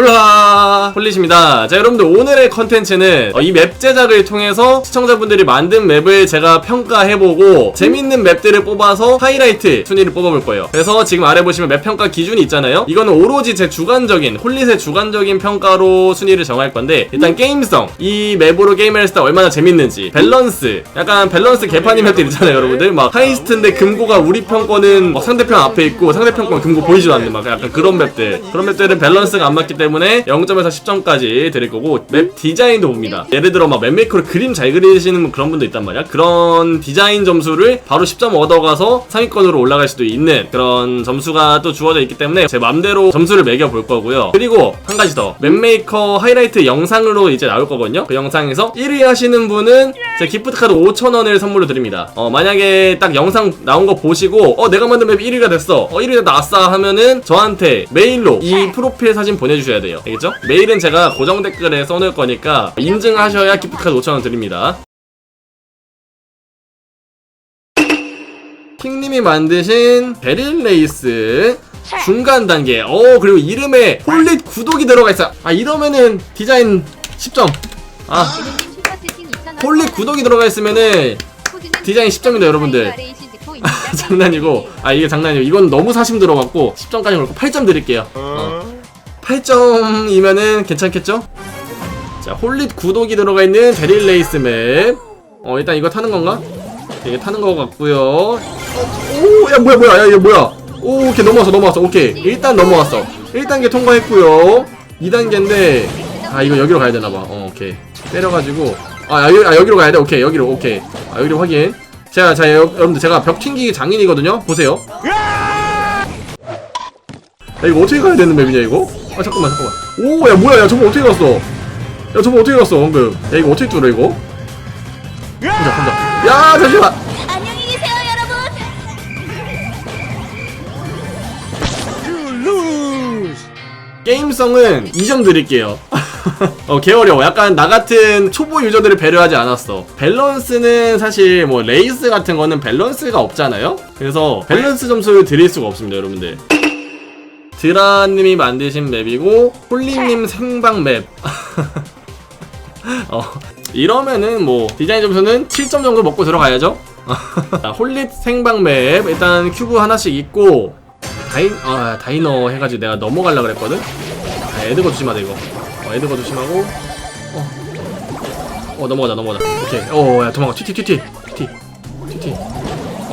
홀라 홀릿입니다. 자 여러분들 오늘의 컨텐츠는 어, 이맵 제작을 통해서 시청자분들이 만든 맵을 제가 평가해보고 재밌는 맵들을 뽑아서 하이라이트 순위를 뽑아볼 거예요. 그래서 지금 아래 보시면 맵 평가 기준이 있잖아요. 이거는 오로지 제 주관적인 홀릿의 주관적인 평가로 순위를 정할 건데 일단 게임성 이 맵으로 게임을 했을 때 얼마나 재밌는지 밸런스 약간 밸런스 개판인 맵들 있잖아요 여러분들 막 하이스트인데 금고가 우리 편 거는 막 상대편 앞에 있고 상대편 거는 금고 보이지도 않는 막 약간 그런 맵들 그런 맵들은 밸런스가 안 맞기 때문에 0점에서 10점까지 드릴 거고 맵 디자인도 봅니다. 예를 들어 막 맵메이커로 그림 잘 그리시는 그런 분도 있단 말이야. 그런 디자인 점수를 바로 10점 얻어가서 상위권으로 올라갈 수도 있는 그런 점수가 또 주어져 있기 때문에 제 맘대로 점수를 매겨 볼 거고요. 그리고 한 가지 더. 맵메이커 하이라이트 영상으로 이제 나올 거거든요. 그 영상에서 1위 하시는 분은 제 기프트카드 5,000원을 선물로 드립니다. 어 만약에 딱 영상 나온 거 보시고 어 내가 만든 맵 1위가 됐어. 어 1위가 나왔어 하면은 저한테 메일로 이 프로필 사진 보내주셔야 돼요 알겠죠? 메일은 제가 고정 댓글에 써놓을 거니까 인증하셔야 기프트카드 5,000원 드립니다 킹님이 만드신 베릴 레이스 중간 단계. 어 그리고 이름에 홀릿 구독이 들어가 있어. 아 이러면은 디자인 10점. 아 홀릿 구독이 들어가 있으면은 디자인 10점입니다, 여러분들. 장난이고 아 이게 장난이고 이건 너무 사심 들어갔고 10점까지 걸고 8점 드릴게요. 어. 8점이면은 괜찮겠죠? 자 홀릿 구독이 들어가 있는 베릴 레이스 맵. 어 일단 이거 타는 건가? 이게 타는 거 같고요. 오, 야 뭐야 뭐야, 야 이게 뭐야? 오, 오케이 넘어왔어 넘어왔어. 오케이 일단 넘어왔어. 1단계 통과했고요. 2단계인데 아 이거 여기로 가야 되나 봐. 어, 오케이 때려가지고 아, 여기, 아 여기로 가야 돼. 오케이 여기로 오케이. 아 여기로 확인. 제가 자 여, 여러분들 제가 벽 튕기기 장인이거든요. 보세요. 야 이거 어떻게 가야 되는 맵이냐 이거? 아 잠깐만 잠깐만. 오, 야 뭐야, 야 저거 어떻게 갔어? 야 저거 어떻게 갔어 방금? 야 이거 어떻게 뚫어 이거? 혼자 혼자. 야 잠시만. 안녕히 계세요, 여러분. 게임성은 2점 드릴게요. 어, 개 어려워. 약간 나 같은 초보 유저들을 배려하지 않았어. 밸런스는 사실 뭐 레이스 같은 거는 밸런스가 없잖아요? 그래서 밸런스 점수를 드릴 수가 없습니다, 여러분들. 드라님이 만드신 맵이고, 홀리님 생방 맵. 어, 이러면은 뭐, 디자인 점수는 7점 정도 먹고 들어가야죠? 자, 홀릿 생방 맵. 일단 큐브 하나씩 있고, 다이, 아, 다이너 해가지고 내가 넘어가려 그랬거든? 아, 에드거 조심하자, 이거. 어, 에드거 조심하고. 어. 어, 넘어가자, 넘어가자. 오케이. 어, 야, 도망가. 튀튀, 튀튀. 튀튀. 튀튀.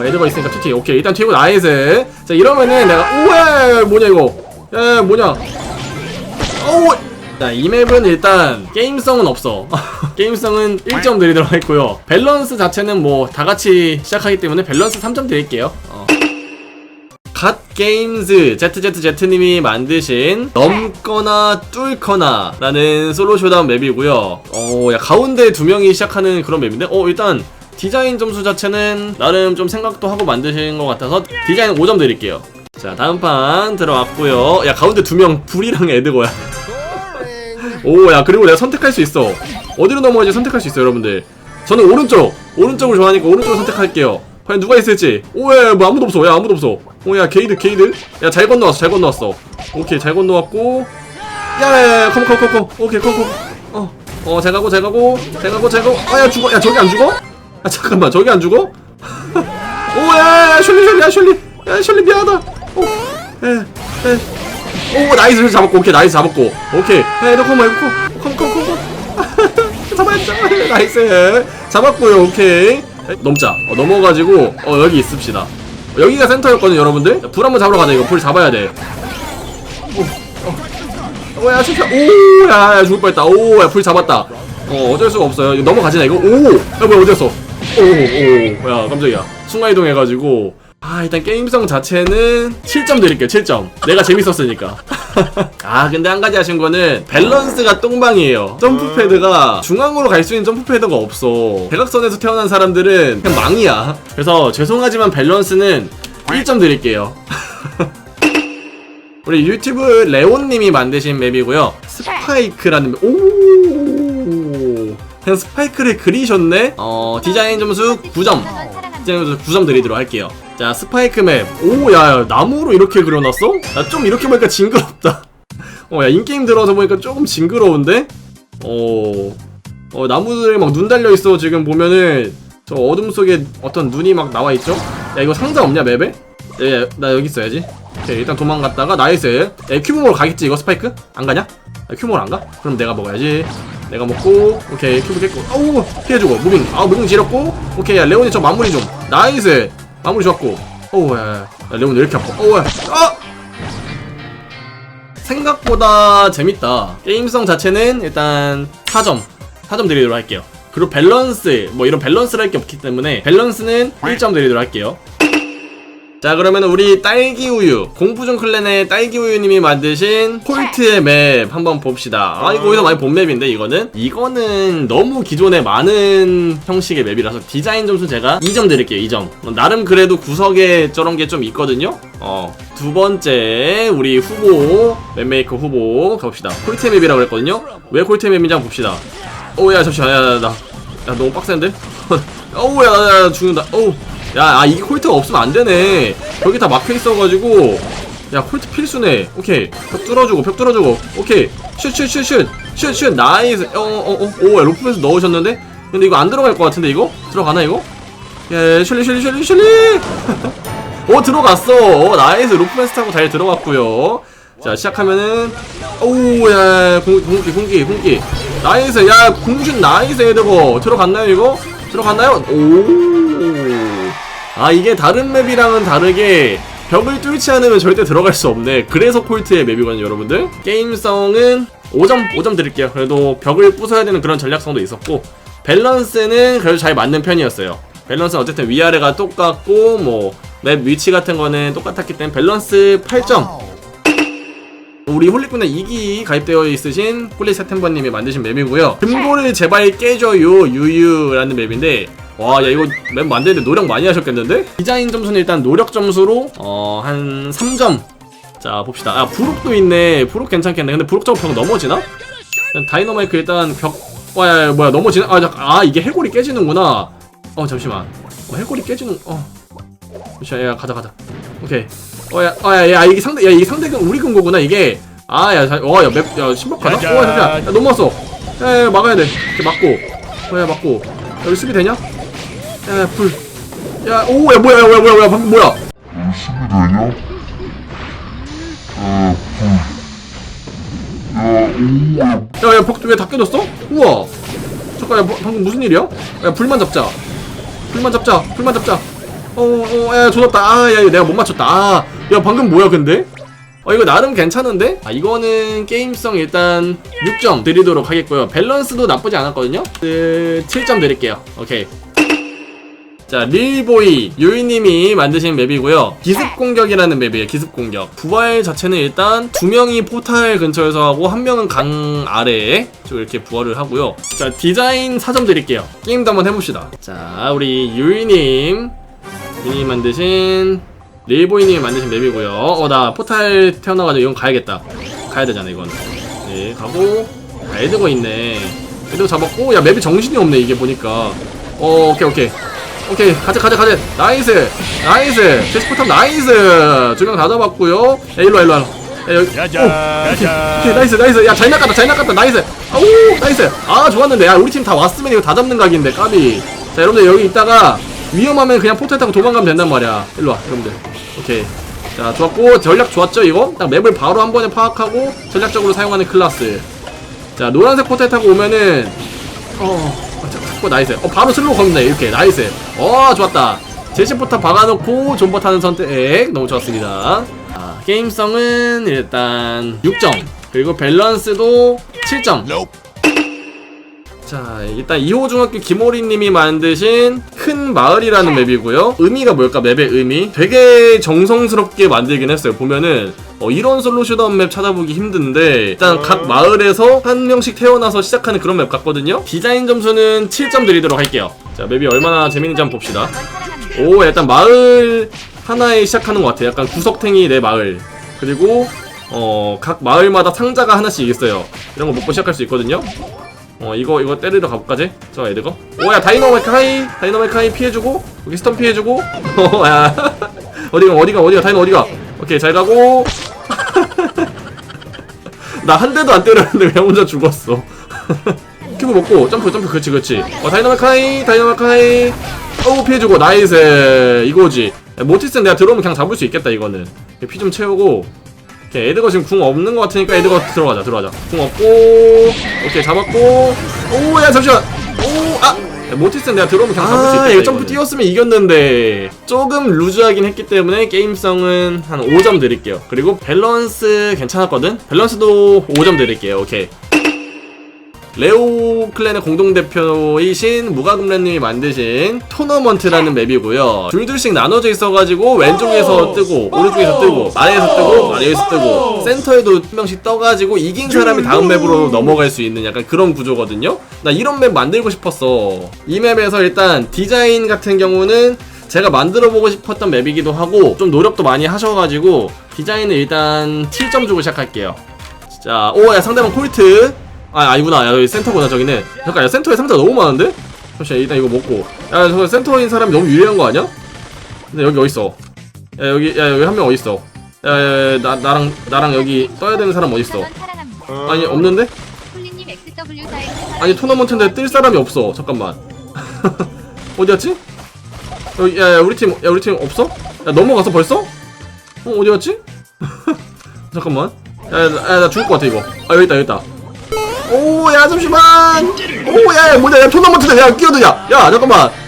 어, 에드거 있으니까 튀튀. 오케이. 일단 튀고 나이스. 자, 이러면은 내가, 오야, 뭐냐, 이거. 야, 뭐냐. 어우. 자, 이 맵은 일단 게임성은 없어. 게임성은 1점 드리도록 했고요. 밸런스 자체는 뭐 다 같이 시작하기 때문에 밸런스 3점 드릴게요. 어. 갓 게임즈 ZZZ님이 만드신 넘거나 뚫거나 라는 솔로 쇼다운 맵이고요. 어, 야, 가운데 두 명이 시작하는 그런 맵인데, 어, 일단 디자인 점수 자체는 나름 좀 생각도 하고 만드신 것 같아서 디자인 5점 드릴게요. 자, 다음 판 들어왔고요. 야, 가운데 두 명 불이랑 에드거야. 오, 야, 그리고 내가 선택할 수 있어. 어디로 넘어가지 선택할 수 있어, 여러분들. 저는 오른쪽, 오른쪽을 좋아하니까 오른쪽을 선택할게요. 과연 누가 있을지. 오, 야, 야, 뭐 아무도 없어. 야, 아무도 없어. 오, 야, 게이드, 게이드. 야, 잘 건너왔어, 잘 건너왔어. 오케이, 잘 건너왔고. 야, 야, 야, 컴, 컴, 컴, 컴. 오케이, 컴, 컴. 어, 어, 잘 가고, 잘 가고, 잘 가고, 잘 가고. 아, 야, 죽어. 야, 저기 안 죽어? 아, 잠깐만, 저기 안 죽어? 오, 야, 야, 야, 셜리, 야, 셜리, 미안하다. 오, 에, 에. 오 나이스 잡았고 오케이 나이스 잡았고. 오케이. 야 이거 컴 이거 컴컴컴컴 잡아야 나이스. 잡았고요 오케이. 넘자. 어, 넘어가지고 어 여기 있읍시다. 어, 여기가 센터였거든요 여러분들. 불 한번 잡으러 가자. 이거 불 잡아야 돼. 오, 어, 오야 진짜 오야 야, 죽을 뻔했다. 오야 불 잡았다. 어 어쩔 수가 없어요. 이거 넘어가지나 이거? 오야 뭐야 어디였어 오오야 깜짝이야. 순간 이동 해가지고 아 일단 게임성 자체는 7점 드릴게요 7점. 내가 재밌었으니까. 아 근데 한 가지 아쉬운 거는 밸런스가 똥방이에요. 점프 패드가 중앙으로 갈 수 있는 점프 패드가 없어. 대각선에서 태어난 사람들은 그냥 망이야. 그래서 죄송하지만 밸런스는 1점 드릴게요. 우리 유튜브 레온님이 만드신 맵이고요. 스파이크라는 맵. 오. 그냥 스파이크를 그리셨네. 어 디자인 점수 9점. 디자인 점수 9점 드리도록 할게요. 자 스파이크 맵. 오, 야, 야 나무로 이렇게 그려놨어? 나 좀 이렇게 보니까 징그럽다. 어, 야 인게임 들어서 보니까 조금 징그러운데. 어, 어 나무들에 막눈 달려 있어. 지금 보면은 저 어둠 속에 어떤 눈이 막 나와 있죠? 야 이거 상자 없냐 맵에? 예, 나 여기 있어야지. 오케이, 일단 도망갔다가 나이스. 야, 큐브몰 가겠지 이거 스파이크? 안 가냐? 아, 큐브몰 안 가? 그럼 내가 먹어야지. 내가 먹고, 오케이, 큐브 깼고, 어우, 피해주고, 무빙, 아, 무빙 지렸고, 오케이, 야, 레온이 저 마무리 좀. 나이스. 마무리 좋았고, 어우, 야, 야, 야, 레온 왜 이렇게 아파? 어우, 야, 아! 생각보다 재밌다. 게임성 자체는 일단 4점, 4점 드리도록 할게요. 그리고 밸런스, 뭐 이런 밸런스를 할 게 없기 때문에 밸런스는 1점 드리도록 할게요. 자 그러면 우리 딸기우유 공부중 클랜의 딸기우유님이 만드신 콜트의 맵 한번 봅시다. 아 이거 어디서 많이 본 맵인데 이거는? 이거는 너무 기존에 많은 형식의 맵이라서 디자인 점수 제가 2점 드릴게요 2점. 나름 그래도 구석에 저런 게 좀 있거든요? 어 두 번째 우리 후보 맵메이커 후보 가봅시다. 콜트의 맵이라고 그랬거든요? 왜 콜트의 맵인지 한번 봅시다. 오야 잠시만 야나 야, 야, 너무 빡센데? 어우 야, 야, 야 죽는다. 어우 야, 아, 이게 콜트가 없으면 안 되네. 벽이 다 막혀 있어가지고. 야, 콜트 필수네. 오케이. 벽 뚫어주고, 벽 뚫어주고. 오케이. 슛, 슛, 슛, 슛. 슛, 슛. 나이스. 어, 어, 어. 오, 야, 로프에서 넣으셨는데? 근데 이거 안 들어갈 것 같은데, 이거? 들어가나, 이거? 야, 야, 슐리, 슐리, 슐리, 슐리! 오, 들어갔어. 어, 나이스. 로프에서 타고 잘 들어갔고요 자, 시작하면은. 오우, 야, 공, 공기, 공기, 공기. 나이스. 야, 공준 나이스, 헤드거. 들어갔나요, 이거? 들어갔나요? 오. 아 이게 다른 맵이랑은 다르게 벽을 뚫지 않으면 절대 들어갈 수 없네. 그래서 콜트의 맵이거든요 여러분들. 게임성은 5점 5점 드릴게요. 그래도 벽을 부숴야 되는 그런 전략성도 있었고 밸런스는 그래도 잘 맞는 편이었어요. 밸런스는 어쨌든 위아래가 똑같고 뭐 맵 위치 같은 거는 똑같았기 때문에 밸런스 8점. 우리 홀리꾼의 2기 가입되어 있으신 홀리 세템버님이 만드신 맵이고요. 금고를 제발 깨줘요 유유라는 맵인데 와 야 이거 맵 만드는데 노력 많이 하셨겠는데? 디자인 점수는 일단 노력 점수로 어 한 3점. 자 봅시다. 아 부록도 있네. 부록 괜찮겠네. 근데 부록 저거 벽 넘어지나? 다이너마이크 일단 벽 와, 야, 뭐야 넘어지나? 아, 잠- 아 이게 해골이 깨지는구나. 어 잠시만. 어, 해골이 깨지는 어. 잠시만 야 가자 가자. 오케이. 어 야 어 야 야 이게 상대 야 이게 상대 근 우리 근거구나 이게. 아야와야맵 야 신박하다. 어 잠시만. 야 넘어왔어. 야, 야 막아야 돼. 이렇게 막고. 어 야 막고. 여기 수비 되냐 야 불 야 오 야 뭐야 야, 뭐야 뭐야 뭐야 방금 뭐야 수비되냐? 아, 불. 야, 오 야. 야 야 벽 왜다 깨졌어? 우와 잠깐 야 뭐, 방금 무슨 일이야? 야 불만 잡자 불만 잡자 불만 잡자 어 어 야 조졌다 아 야 내가 못 맞췄다 아 야 방금 뭐야 근데? 어 이거 나름 괜찮은데? 아 이거는 게임성 일단 6점 드리도록 하겠고요 밸런스도 나쁘지 않았거든요 그 7점 드릴게요 오케이 자 릴보이 유이님이 만드신 맵이고요. 기습 공격이라는 맵이에요 기습 공격. 부활 자체는 일단 두 명이 포탈 근처에서 하고 한 명은 강 아래에 좀 이렇게 부활을 하고요. 자 디자인 4점 드릴게요. 게임도 한번 해봅시다. 자 우리 유이님. 유이님 만드신 릴보이님이 만드신 맵이고요. 어 나 포탈 태어나가지고 이건 가야겠다. 가야 되잖아 이건. 네 가고. 아, 에드거 있네. 에드거 잡았고. 야 맵이 정신이 없네 이게 보니까. 어 오케이 오케이 오케이 가자 가자 가자. 나이스 나이스. 제스포탑 나이스. 두명다 잡았고요. 야 일로와 일로와. 야, 여기. 오, 오케이. 오케이 나이스 나이스. 야잘 낚았다 잘 낚았다. 나이스. 아우 나이스. 아 좋았는데. 야 우리 팀 다 왔으면 이거 다 잡는 각인데 까비. 자 여러분들 여기 있다가 위험하면 그냥 포탈 타고 도망가면 된단 말이야. 일로와 여러분들. 오케이. 자 좋았고 전략 좋았죠 이거? 딱 맵을 바로 한 번에 파악하고 전략적으로 사용하는 클라스. 자 노란색 포탈 타고 오면은 어, 어, 자, 자꾸 나이스. 어, 바로 슬로우 겁니다. 이렇게 나이스. 어, 좋았다. 제시포탑 박아놓고 존버 타는 선택 너무 좋았습니다. 아, 게임성은 일단 6점. 그리고 밸런스도 7점. 자, 일단 2호 중학교 김호리님이 만드신 큰 마을이라는 맵이고요. 의미가 뭘까? 맵의 의미? 되게 정성스럽게 만들긴 했어요. 보면은 어, 이런 솔로 슈다운 맵 찾아보기 힘든데 일단 각 마을에서 한 명씩 태어나서 시작하는 그런 맵 같거든요. 디자인 점수는 7점 드리도록 할게요. 자, 맵이 얼마나 재밌는지 한번 봅시다. 오, 일단 마을 하나에 시작하는 것 같아. 약간 구석탱이 내 마을. 그리고 어, 각 마을마다 상자가 하나씩 있어요. 이런 거 먹고 시작할 수 있거든요. 어, 이거, 이거 때리러 가볼까지? 저 애드거? 오, 야, 다이노메카이! 다이노메카이 피해주고, 여기 스턴 피해주고, 어, 야. 어디가, 어디가, 어디가, 다이노 어디가? 오케이, 잘 가고. 나 한 대도 안 때렸는데 왜 혼자 죽었어? 큐브 먹고, 점프, 점프, 그렇지, 그렇지. 어, 다이노메카이, 다이노메카이. 어우, 피해주고, 나이스. 이거지. 야, 모티스는 내가 들어오면 그냥 잡을 수 있겠다, 이거는. 피 좀 채우고, 오케이 에드거 지금 궁 없는 것 같으니까 에드거 들어가자 들어가자. 궁 없고 오케이 잡았고. 오 야 잠시만. 오아 모티스는 내가 들어오면 그냥 잡을 수 있겠다 이거 점프 뛰었으면 이겼는데. 조금 루즈하긴 했기 때문에 게임성은 한 5점 드릴게요. 그리고 밸런스 괜찮았거든? 밸런스도 5점 드릴게요. 오케이 레오 클랜의 공동대표이신 무가금래님이 만드신 토너먼트라는 맵이고요. 둘둘씩 나눠져 있어가지고 왼쪽에서 뜨고 오른쪽에서 뜨고 아래에서 뜨고 아래에서 뜨고 센터에도 한 명씩 떠가지고 이긴 사람이 다음 맵으로 넘어갈 수 있는 약간 그런 구조거든요. 나 이런 맵 만들고 싶었어. 이 맵에서 일단 디자인 같은 경우는 제가 만들어 보고 싶었던 맵이기도 하고 좀 노력도 많이 하셔가지고 디자인을 일단 7점 주고 시작할게요. 자, 오, 야, 상대방 콜트. 아, 아니구나. 야, 여기 센터구나, 저기는. 잠깐, 야, 센터에 상자가 너무 많은데? 잠시만, 일단 이거 먹고. 야, 저 센터인 사람이 너무 유리한 거 아니야? 근데 여기 어딨어? 야, 여기, 야, 여기 한 명 어딨어? 야, 야, 야, 나, 나랑, 나랑 여기 떠야 되는 사람 어딨어? 아니, 없는데? 아니, 토너먼트인데 뜰 사람이 없어. 잠깐만. 어디갔지? 야, 야, 우리 팀, 야, 우리 팀 없어? 야, 넘어갔어, 벌써? 어, 어디갔지? 잠깐만. 야, 야, 죽을 것 같아, 이거. 아, 여기 있다, 여기 있다. 오, 야, 잠시만! 오, 야, 야, 뭐냐, 야, 토너먼트네, 야, 끼어드냐! 야, 잠깐만!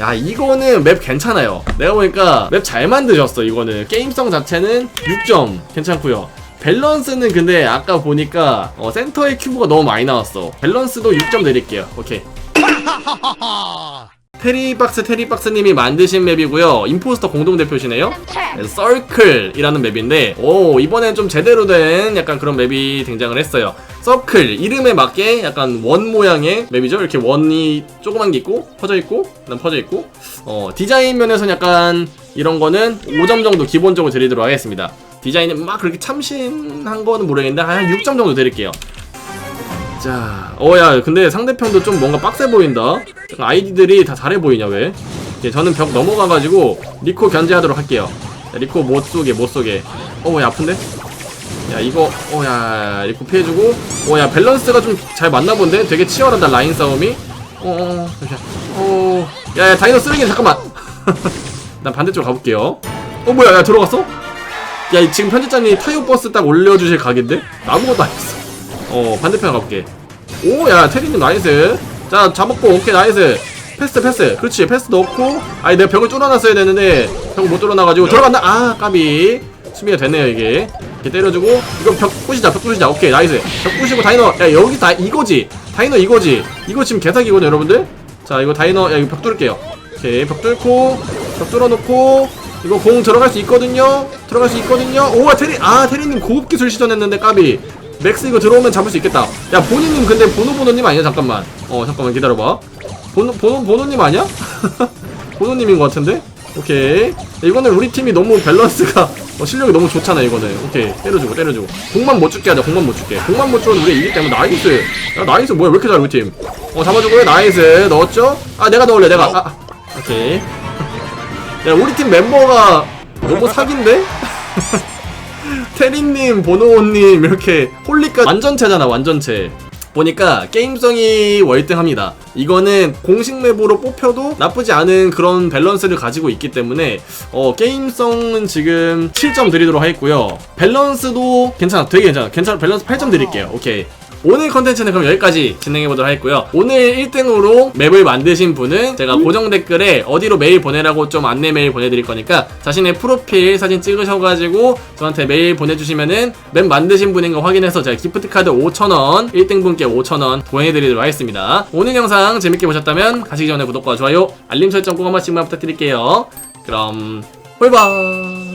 야, 이거는 맵 괜찮아요. 내가 보니까 맵 잘 만드셨어, 이거는. 게임성 자체는 6점 괜찮고요 밸런스는 근데 아까 보니까 어, 센터에 큐브가 너무 많이 나왔어. 밸런스도 6점 드릴게요. 오케이. 테리박스 테리박스님이 만드신 맵이고요. 임포스터 공동대표시네요. 서클이라는 맵인데 오 이번엔 좀 제대로 된 약간 그런 맵이 등장을 했어요. 서클 이름에 맞게 약간 원 모양의 맵이죠. 이렇게 원이 조그만 게 있고 퍼져 있고 그다음 퍼져 있고. 어 디자인 면에서는 약간 이런 거는 5점 정도 기본적으로 드리도록 하겠습니다. 디자인은 막 그렇게 참신한 거는 모르겠는데 한 6점 정도 드릴게요 자, 어야 근데 상대편도 좀 뭔가 빡세 보인다. 아이디들이 다 잘해 보이냐 왜? 예, 저는 벽 넘어가가지고 리코 견제하도록 할게요. 야, 리코 못 쏘게 못 쏘게. 어야 아픈데? 야 이거 어야 리코 피해주고. 어야 밸런스가 좀 잘 맞나 본데? 되게 치열하다 라인 싸움이. 어어 잠시만. 어. 야야 다이너 쓰레기 잠깐만. 난 반대쪽 가볼게요. 어 뭐야 야 들어갔어? 야 지금 편집자님 타이어 버스 딱 올려주실 각인데? 아무것도 안 했어. 어 반대편 가볼게. 오야 테리님 나이스. 자 잡았고 오케이 나이스. 패스 패스. 그렇지 패스 넣고. 아니 내가 벽을 뚫어놨어야 되는데 벽을 못 뚫어놔가지고 들어간다 아 까비. 수비가 되네요 이게. 이렇게 때려주고 이거 벽 부시자 벽 부시자. 오케이 나이스. 벽 부시고 다이너. 야 여기 다 이거지. 다이너 이거지. 이거 지금 개사기거든요 여러분들. 자 이거 다이너. 야 이거 벽 뚫을게요. 오케이 벽 뚫고 벽 뚫어놓고 이거 공 들어갈 수 있거든요? 들어갈 수 있거든요? 오와 테리 아 테리님 고급 기술 시전했는데 까비 맥스 이거 들어오면 잡을 수 있겠다. 야 본인님 근데 보노 보노님 아니야 잠깐만. 어 잠깐만 기다려봐. 보노 보노 보노님 아니야? 보노님인 것 같은데? 오케이. 야, 이거는 우리 팀이 너무 밸런스가 어, 실력이 너무 좋잖아 이거는. 오케이 때려주고 때려주고. 공만 못 죽게 하자. 공만 못 죽게. 공만 못 죽으면 우리 이기 때문에 나이스. 야 나이스 뭐야 왜 이렇게 잘해 우리 팀. 어 잡아주고요 나이스 넣었죠? 아 내가 넣을래 내가. 아, 아. 오케이. 야 우리 팀 멤버가 너무 사기인데? 테리님, 보노님 이렇게 홀리까 완전체잖아 완전체. 보니까 게임성이 월등합니다. 이거는 공식 맵으로 뽑혀도 나쁘지 않은 그런 밸런스를 가지고 있기 때문에 어, 게임성은 지금 7점 드리도록 하겠고요. 밸런스도 괜찮아, 되게 괜찮아. 괜찮아, 밸런스 8점 드릴게요. 오케이. 오늘 컨텐츠는 그럼 여기까지 진행해보도록 하겠고요. 오늘 1등으로 맵을 만드신 분은 제가 고정 댓글에 어디로 메일 보내라고 좀 안내 메일 보내드릴 거니까 자신의 프로필 사진 찍으셔가지고 저한테 메일 보내주시면은 맵 만드신 분인 거 확인해서 제가 기프트카드 5,000원, 1등 분께 5,000원 보내드리도록 하겠습니다. 오늘 영상 재밌게 보셨다면 가시기 전에 구독과 좋아요, 알림 설정 꼭 한 번씩만 부탁드릴게요. 그럼, 꿀바!